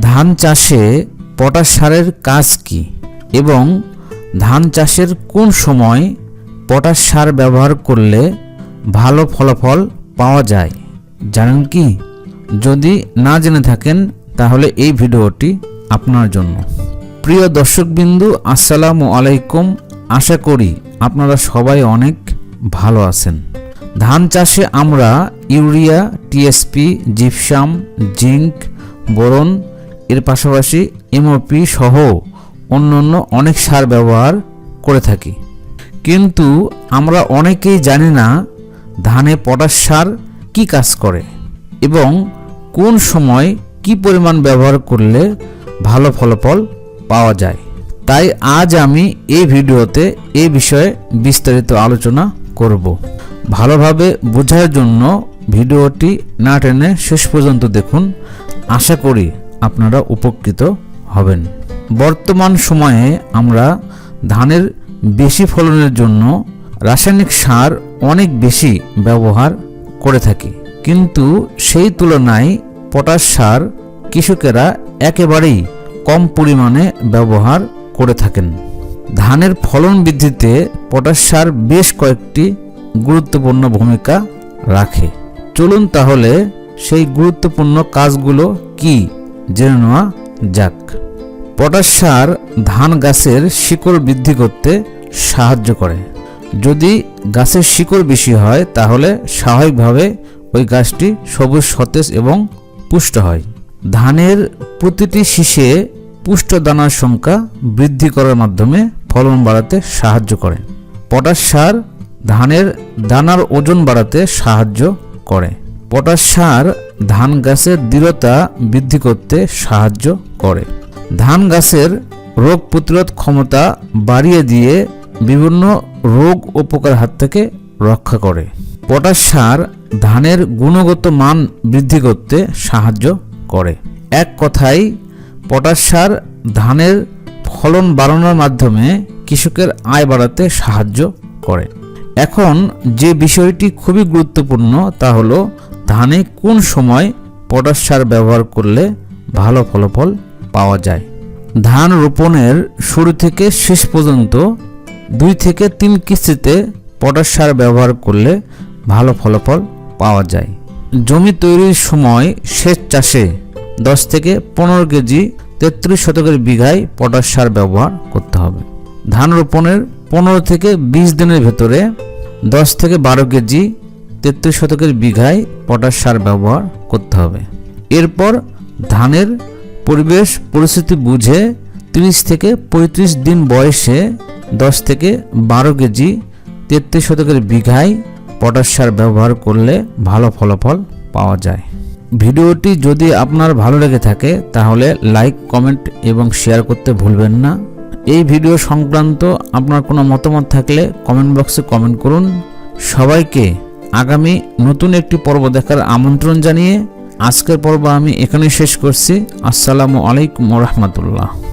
ধান চাষে পটাশ সারের কাজ কি? এবং ধান চাষের কোন সময় পটাশ সার ব্যবহার করলে ভালো ফলাফল পাওয়া যায়? জানেন কি? যদি না জেনে থাকেন, তাহলে এই ভিডিওটি আপনার জন্য। প্রিয় দর্শকবিন্দু, আসসালামু আলাইকুম। আশা করি আপনারা সবাই অনেক ভালো আছেন। ধান চাষে আমরা urea, TSP, gypsum, zinc, boron এর পাশাপাশি এমওপি সহ অন্যান্য অনেক সার ব্যবহার করে থাকি। কিন্তু আমরা অনেকেই জানি না ধানে পটাশ সার কী কাজ করে এবং কোন সময় কি পরিমাণ ব্যবহার করলে ভালো ফলাফল পাওয়া যায়। তাই আজ আমি এই ভিডিওতে এ বিষয়ে বিস্তারিত আলোচনা করব। ভালোভাবে বোঝার জন্য ভিডিওটি না টেনে শেষ পর্যন্ত দেখুন। আশা করি আপনারা উপকৃত হবেন। বর্তমান সময়ে আমরা ধানের বেশি ফলনের জন্য রাসায়নিক সার অনেক বেশি ব্যবহার করে থাকি। কিন্তু সেই তুলনায় পটাশ সার কৃষকেরা একেবারেই কম পরিমাণে ব্যবহার করে থাকেন। ধানের ফলন বৃদ্ধিতে পটাশ সার বেশ কয়েকটি গুরুত্বপূর্ণ ভূমিকা রাখে। চলুন তাহলে সেই গুরুত্বপূর্ণ কাজগুলো কি জেনে নেওয়া যাক। পটাশ সার ধান গাছের শিকড় বৃদ্ধি করতে সাহায্য করে। যদি গাছের শিকড় বেশি হয়, তাহলে স্বাভাবিকভাবে ওই গাছটি সবুজ, সতেজ এবং পুষ্ট হয়। ধানের প্রতিটি শীষে পুষ্ট দানার সংখ্যা বৃদ্ধি করার মাধ্যমে ফলন বাড়াতে সাহায্য করে। পটাশ সার ধানের দানার ওজন বাড়াতে সাহায্য করে। পটাশ সার ধান গাছের দৃঢ়তা বৃদ্ধি করতে সাহায্য করে। ধান গাছের রোগ প্রতিরোধ ক্ষমতা বাড়িয়ে দিয়ে বিভিন্ন রোগ ও পোকার হাত থেকে রক্ষা করে। পটাশ সার ধানের গুণগত মান বৃদ্ধি করতে সাহায্য করে। এক কথায়, পটাশ সার ধানের ফলন বাড়ানোর মাধ্যমে কৃষকের আয় বাড়াতে সাহায্য করে। এখন যে বিষয়টি খুবই গুরুত্বপূর্ণ তা হলো ধানে কোন সময় পটাশ সার ব্যবহার করলে ভালো ফলাফল পাওয়া যায়? ধান রোপণের শুরু থেকে শেষ পর্যন্ত দুই থেকে তিন কিস্তিতে পটাশ সার ব্যবহার করলে ভালো ফলাফল পাওয়া যায়। জমি তৈরির সময় সেচ চাষে দশ থেকে পনেরো কেজি তেত্রিশ শতকের বিঘায় পটাশ সার ব্যবহার করতে হবে। ধান রোপণের পনেরো থেকে বিশ দিনের ভেতরে দশ থেকে বারো কেজি তেত্রিশ শতকের বিঘায় পটাশ সার ব্যবহার করতে হবে। এরপর ধানের পরিবেশ পরিস্থিতি বুঝে তিরিশ থেকে পঁয়ত্রিশ দিন বয়সে দশ থেকে বারো কেজি তেত্রিশ শতকের বিঘায় পটাশ সার ব্যবহার করলে ভালো ফলাফল পাওয়া যায়। ভিডিওটি যদি আপনার ভালো লেগে থাকে তাহলে লাইক, কমেন্ট এবং শেয়ার করতে ভুলবেন না। এই ভিডিও সংক্রান্ত আপনার কোনো মতামত থাকলে কমেন্ট বক্সে কমেন্ট করুন। সবাইকে আগামী নতুন একটি পর্ব দেখার আমন্ত্রণ জানিয়ে আজকের পর্ব আমি এখানে শেষ করছি। আসসালামু আলাইকুম রহমতুল্লাহ।